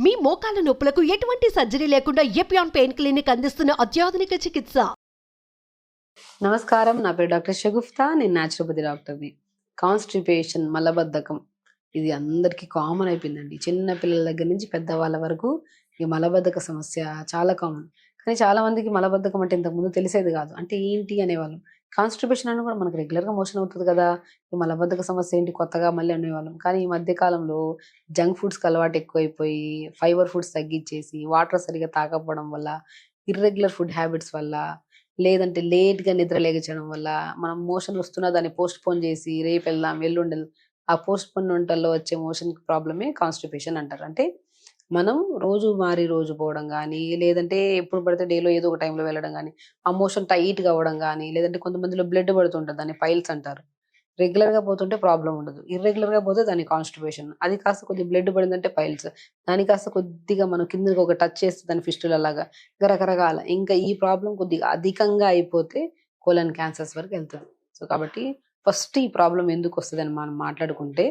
మీ మోకాల నొప్పులకు ఎటువంటి సర్జరీ లేకుండా ఎపియాన్ పెయిన్ క్లినిక్ అందిస్తున్న అత్యాధునిక చికిత్స? నమస్కారం. నా పేరు డాక్టర్ షగుఫ్తా. నేను న్యాచురోపతి డాక్టర్ని కాన్స్టిపేషన్ మలబద్ధకం. ఇది అందరికీ కామన్ అయిపోయిందండి. చిన్న పిల్లల దగ్గర నుంచి పెద్దవాళ్ళ వరకు ఈ మలబద్ధక సమస్య చాలా కామన్ కానీ చాలా మందికి మలబద్ధకం అంటే ఇంతకుముందు తెలిసేది కాదు. అంటే ఏంటి అనేవాళ్ళం. కాన్స్టిపేషన్ అని కూడా మనకు రెగ్యులర్గా మోషన్ అవుతుంది కదా. ఈ మలబద్ధక సమస్య ఏంటి? కొత్తగా మళ్ళీ అనేవాళ్ళం. కానీ ఈ మధ్య కాలంలో జంక్ ఫుడ్స్కి అలవాటు ఎక్కువైపోయి ఫైబర్ ఫుడ్స్ తగ్గించేసి వాటర్ సరిగా తాగకపోవడం వల్ల ఇర్రెగ్యులర్ ఫుడ్ హ్యాబిట్స్ వల్ల లేదంటే లేట్గా నిద్ర లేగచడం వల్ల మనం మోషన్ వస్తున్నా దాన్ని పోస్ట్ పోన్ చేసి రేపు వెళ్దాం ఎల్లుండి ఆ పోస్ట్ పోన్ వంటల్లో వచ్చే మోషన్ ప్రాబ్లమే కాన్స్టిపేషన్ అంటారు. అంటే మనం రోజు మారి రోజు పోవడం కానీ లేదంటే ఎప్పుడు పడితే డేలో ఏదో ఒక టైంలో వెళ్ళడం కానీ ఆ మోషన్ టైట్గా అవ్వడం కానీ లేదంటే కొంతమందిలో బ్లడ్ పడుతుంటుంది దాన్ని పైల్స్ అంటారు. రెగ్యులర్గా పోతుంటే ప్రాబ్లం ఉండదు. ఇర్రెగ్యులర్గా పోతే దాని కాన్స్టిపేషన్. అది కాస్త కొద్దిగా బ్లడ్ పడిందంటే పైల్స్ దాని కాస్త కొద్దిగా మనం కిందకి ఒక టచ్ చేస్తే దాని ఫిస్టుల లాగా ఇంకా రకరకాల ఇంకా ఈ ప్రాబ్లం కొద్దిగా అధికంగా అయిపోతే కోలన్ క్యాన్సర్స్ వరకు వెళ్తుంది. సో కాబట్టి ఫస్ట్ ఈ ప్రాబ్లం ఎందుకు వస్తుంది అని మనం మాట్లాడుకుంటే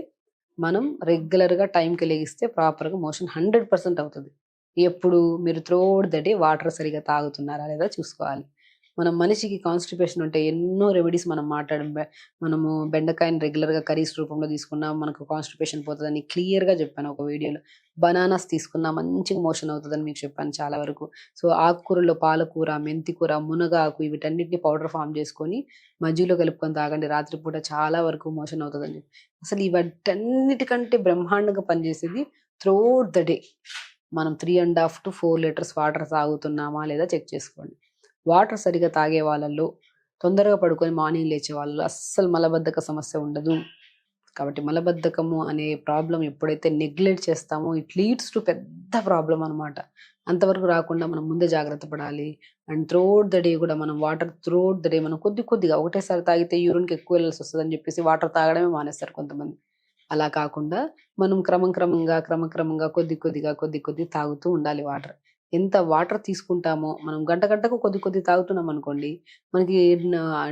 మనం రెగ్యులర్గా టైంకి లెగిస్తే ప్రాపర్గా మోషన్ హండ్రెడ్ పర్సెంట్ అవుతుంది. ఎప్పుడు మీరు త్రోడ్ ద డే వాటర్ సరిగా తాగుతున్నారా లేదా చూసుకోవాలి. మనం మనిషికి కాన్స్టిపేషన్ ఉంటే ఎన్నో రెమెడీస్ మనం మాట్లాడడం మనము బెండకాయని రెగ్యులర్గా కర్రీస్ రూపంలో తీసుకున్నా మనకు కాన్స్టిపేషన్ పోతుందని క్లియర్గా చెప్పాను ఒక వీడియోలో. బనానాస్ తీసుకున్నా మంచిగా మోషన్ అవుతుందని మీకు చెప్పాను చాలా వరకు. సో ఆకుకూరలో పాలకూర మెంతికూర మునగాకు వీటన్నిటిని పౌడర్ ఫామ్ చేసుకొని మజ్జిగలో కలుపుకొని తాగండి. రాత్రిపూట చాలా వరకు మోషన్ అవుతుందని అసలు ఇవన్నిటికంటే బ్రహ్మాండంగా పనిచేసేది త్రోట్ ద డే మనం three and half to four litres water తాగుతున్నామా లేదా చెక్ చేసుకోండి. వాటర్ సరిగా తాగే వాళ్ళల్లో తొందరగా పడుకొని మార్నింగ్ లేచే వాళ్ళు అస్సలు మలబద్ధక సమస్య ఉండదు. కాబట్టి మలబద్ధకము అనే ప్రాబ్లం ఎప్పుడైతే నెగ్లెక్ట్ చేస్తామో ఇట్ లీడ్స్ టు పెద్ద ప్రాబ్లం అన్నమాట. అంతవరకు రాకుండా మనం ముందే జాగ్రత్త పడాలి. అండ్ త్రోట్ ద డే కూడా మనం వాటర్ త్రోట్ ద డే మనం కొద్ది కొద్దిగా ఒకటేసారి తాగితే యూరిన్కి ఎక్కువ వెళ్ళాల్సి వస్తుంది అని చెప్పేసి వాటర్ తాగడమే మానేస్తారు కొంతమంది. అలా కాకుండా మనం క్రమం క్రమంగా క్రమక్రమంగా కొద్ది కొద్దిగా కొద్ది కొద్ది తాగుతూ ఉండాలి వాటర్. ఎంత వాటర్ తీసుకుంటామో మనం గంట గంటకు కొద్ది కొద్ది తాగుతున్నాం అనుకోండి మనకి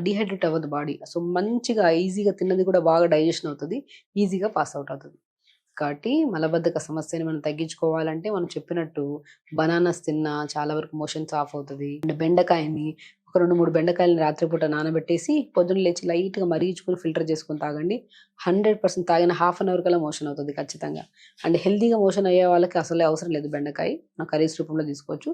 డిహైడ్రేట్ అవ్వదు బాడీ. సో మంచిగా ఈజీగా తిన్నది కూడా బాగా డైజెషన్ అవుతుంది ఈజీగా పాస్ అవుట్ అవుతుంది. కాబట్టి మలబద్ధక సమస్యని మనం తగ్గించుకోవాలంటే మనం చెప్పినట్టు బనానాస్ తిన్నా చాలా వరకు మోషన్స్ ఆఫ్ అవుతుంది. అండ్ బెండకాయని ఒక రెండు మూడు బెండకాయలని రాత్రిపూట నానబెట్టేసి పొద్దున్న లేచి లైట్గా మరిగించుకొని ఫిల్టర్ చేసుకొని తాగండి. హండ్రెడ్ పర్సెంట్ తాగిన హాఫ్ అన్ అవర్ కల్లా మోషన్ అవుతుంది ఖచ్చితంగా. అండ్ హెల్దీగా మోషన్ అయ్యే వాళ్ళకి అసలే అవసరం లేదు బెండకాయ. మనం కర్రీస్ రూపంలో తీసుకోవచ్చు.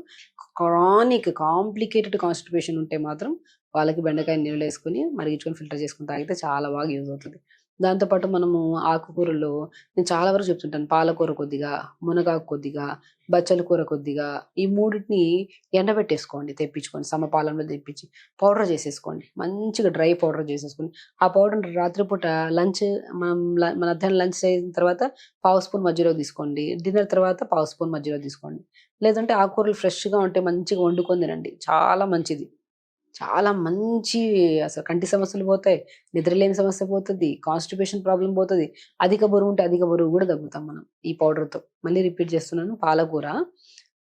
క్రానిక్ కాంప్లికేటెడ్ కాన్స్టిపేషన్ ఉంటే మాత్రం వాళ్ళకి బెండకాయ నీళ్ళు వేసుకుని మరిగించుకొని ఫిల్టర్ చేసుకొని తాగితే చాలా బాగా యూజ్ అవుతుంది. దాంతోపాటు మనము ఆకుకూరల్లో నేను చాలా వరకు చెప్తుంటాను. పాలకూర కొద్దిగా మునగాకు కొద్దిగా బచ్చల కూర కొద్దిగా ఈ మూడింటిని ఎండబెట్టేసుకోండి. తెప్పించుకోండి. సమపాలంలో తెప్పించి పౌడర్ చేసేసుకోండి. మంచిగా డ్రై పౌడర్ చేసేసుకోండి ఆ పౌడర్ రాత్రిపూట లంచ్ మనం మధ్యాహ్నం లంచ్ అయిన తర్వాత పావు స్పూన్ మధ్యలో తీసుకోండి. డిన్నర్ తర్వాత పావు స్పూన్ మధ్యలో తీసుకోండి. లేదంటే ఆకుకూరలు ఫ్రెష్గా ఉంటే మంచిగా వండుకొని తినండి. చాలా మంచిది. చాలా మంచి అసలు కంటి సమస్యలు పోతాయి నిద్రలేని సమస్య పోతుంది కాన్స్టిపేషన్ ప్రాబ్లం పోతుంది. అధిక బరువు ఉంటే అధిక బరువు కూడా తగ్గుతాం మనం ఈ పౌడర్తో మళ్ళీ రిపీట్ చేస్తున్నాను పాలకూర.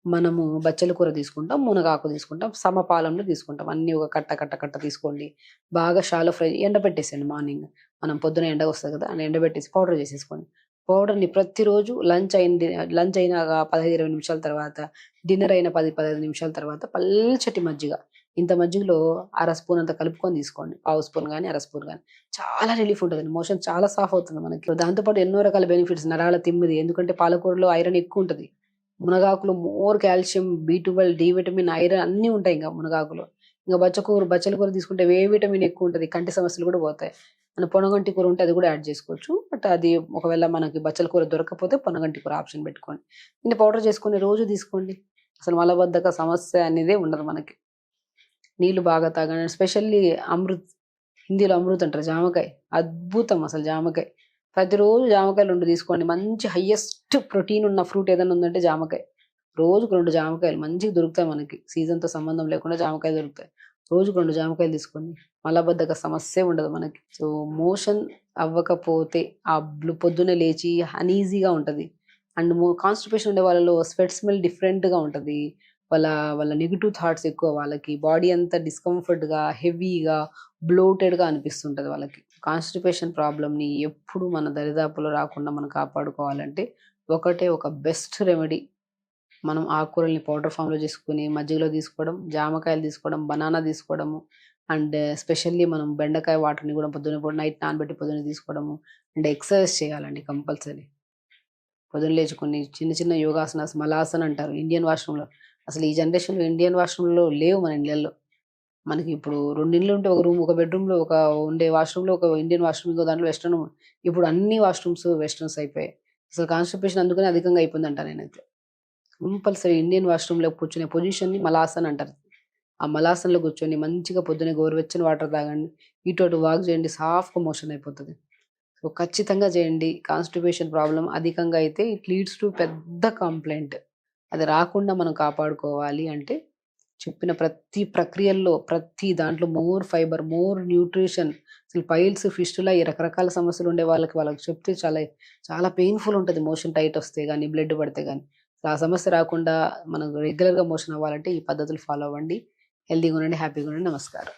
మనము బచ్చల కూర తీసుకుంటాం మునగాకు తీసుకుంటాం సమపాలంలో తీసుకుంటాం. అన్ని ఒక కట్ట కట్ట కట్ట తీసుకోండి. బాగా షాలో ఫ్రై ఎండబెట్టేసేయండి మార్నింగ్ మనం పొద్దున ఎండ వస్తుంది కదా అని ఎండబెట్టేసి పౌడర్ చేసేసుకోండి. పౌడర్ని ప్రతిరోజు లంచ్ అయిన లంచ్ అయిన పదహైదు ఇరవై నిమిషాల తర్వాత డిన్నర్ అయిన పది పదహైదు నిమిషాల తర్వాత పల్చటి మజ్జిగ. ఇంత మజ్జిగలో అర స్పూన్ అంత కలుపుకొని తీసుకోండి. పావు స్పూన్ కానీ అర స్పూన్ కానీ చాలా రిలీఫ్ ఉంటుంది మోషన్ చాలా సాఫ్ అవుతుంది మనకి. దాంతోపాటు ఎన్నో రకాల బెనిఫిట్స్ నరాల తిమ్మిది. ఎందుకంటే పాలకూరలో ఐరన్ ఎక్కువ ఉంటుంది. మునగాకులు more calcium B twelve D vitamin iron అన్నీ ఉంటాయి ఇంకా మునగాకులో. ఇంకా బచ్చకూర బచ్చల కూర తీసుకుంటే ఏ విటమిన్ ఎక్కువ ఉంటుంది. కంటి సమస్యలు కూడా పోతాయి. మన పొనగంటి కూర ఉంటే అది కూడా యాడ్ చేసుకోవచ్చు. బట్ అది ఒకవేళ మనకి బచ్చల కూర దొరకకపోతే పొనగంటి కూర ఆప్షన్ పెట్టుకోండి. దీన్ని పౌడర్ చేసుకుని రోజు తీసుకోండి. అసలు మలబద్ధక సమస్య అనేది ఉండదు మనకి. నీళ్ళు బాగా తాగండి. స్పెషల్లీ అమృత్ హిందీలో అమృత్ అంటారు జామకాయ. అద్భుతం అసలు జామకాయ. ప్రతిరోజు జామకాయలు రెండు తీసుకోండి. మంచి హయ్యెస్ట్ ప్రోటీన్ ఉన్న ఫ్రూట్ ఏదైనా ఉందంటే జామకాయ. రోజుకు రెండు జామకాయలు మంచిగా దొరుకుతాయి మనకి. సీజన్తో సంబంధం లేకుండా జామకాయలు దొరుకుతాయి. రోజుకు రెండు జామకాయలు తీసుకోండి. మలబద్ధక సమస్య ఉండదు మనకి. సో మోషన్ అవ్వకపోతే ఆ బ్లూ పొద్దున్నే లేచి అన్ఈజీగా ఉంటుంది. అండ్ కాన్స్టిపేషన్ ఉండే వాళ్ళలో స్వెట్ స్మెల్ డిఫరెంట్గా ఉంటుంది. వాళ్ళ వాళ్ళ నెగిటివ్ థాట్స్ ఎక్కువ వాళ్ళకి బాడీ అంతా డిస్కంఫర్ట్గా హెవీగా బ్లోటెడ్ అనిపిస్తుంటుంది వాళ్ళకి కాన్స్టిపేషన్ ప్రాబ్లమ్ని ఎప్పుడు మన దరిదాపులో రాకుండా మనం కాపాడుకోవాలంటే ఒకటే ఒక బెస్ట్ రెమెడీ మనం ఆకుకూరల్ని పౌడర్ ఫామ్‌లో చేసుకుని మజ్జిగలో తీసుకోవడం, జామకాయలు తీసుకోవడం, బనానా తీసుకోవడము అండ్ స్పెషల్లీ మనం బెండకాయ వాటర్‌ని కూడా పొద్దున నైట్ నానబెట్టి పొద్దున్న తీసుకోవడము. అండ్ ఎక్సర్సైజ్ చేయాలండి కంపల్సరీ. పొద్దున లేచి కొన్ని చిన్న చిన్న యోగాసనాస్ మలాసన అంటారు ఇండియన్ వాష్‌రూమ్‌లో. అసలు ఈ జనరేషన్‌లో ఇండియన్ వాష్‌రూమ్‌లో లేవు మన ఇళ్ళల్లో. మనకి ఇప్పుడు రెండు ఇండ్లు ఉంటే ఒక రూమ్, ఒక బెడ్‌రూమ్‌లో ఒక ఉండే వాష్‌రూమ్‌లో ఒక ఇండియన్ వాష్‌రూమ్ ఇంకో దాంట్లో వెస్ట్రన్ ఇప్పుడు అన్ని వాష్‌రూమ్స్ వెస్ట్రన్స్ అయిపోయాయి. అసలు కాన్‌స్టిపేషన్ అందుకనే అధికంగా అయిపోయిందంటా నేనైతే. కంపల్సరీ ఇండియన్ వాష్‌రూమ్‌లో కూర్చునే పొజిషన్‌ని మలాసన్ అంటారు. ఆ మలాసన్లో కూర్చొని మంచిగా పొద్దునే గోరువెచ్చని వాటర్ తాగండి. ఇటు అటు వాక్ చేయండి. సాఫ్ట్‌గా మోషన్ అయిపోతుంది సో, ఖచ్చితంగా చేయండి. కాన్‌స్టిపేషన్ ప్రాబ్లం అధికంగా అయితే ఇట్ లీడ్స్ టు పెద్ద కంప్లైంట్ అది రాకుండా మనం కాపాడుకోవాలి అంటే చెప్పిన ప్రతి ప్రక్రియల్లో ప్రతి దాంట్లో మోర్ ఫైబర్, మోర్ న్యూట్రిషన్ అసలు పైల్స్, ఫిస్టులా ఈ రకరకాల సమస్యలు ఉండే వాళ్ళకి వాళ్ళకి చెప్తే చాలా చాలా పెయిన్‌ఫుల్ ఉంటుంది మోషన్ టైట్ వస్తే కానీ బ్లడ్ పడితే కానీ ఆ సమస్య రాకుండా మనం రెగ్యులర్‌గా మోషన్ అవ్వాలంటే ఈ పద్ధతులు ఫాలో అవ్వండి. హెల్తీగా ఉండండి. హ్యాపీగా ఉండండి. నమస్కారం.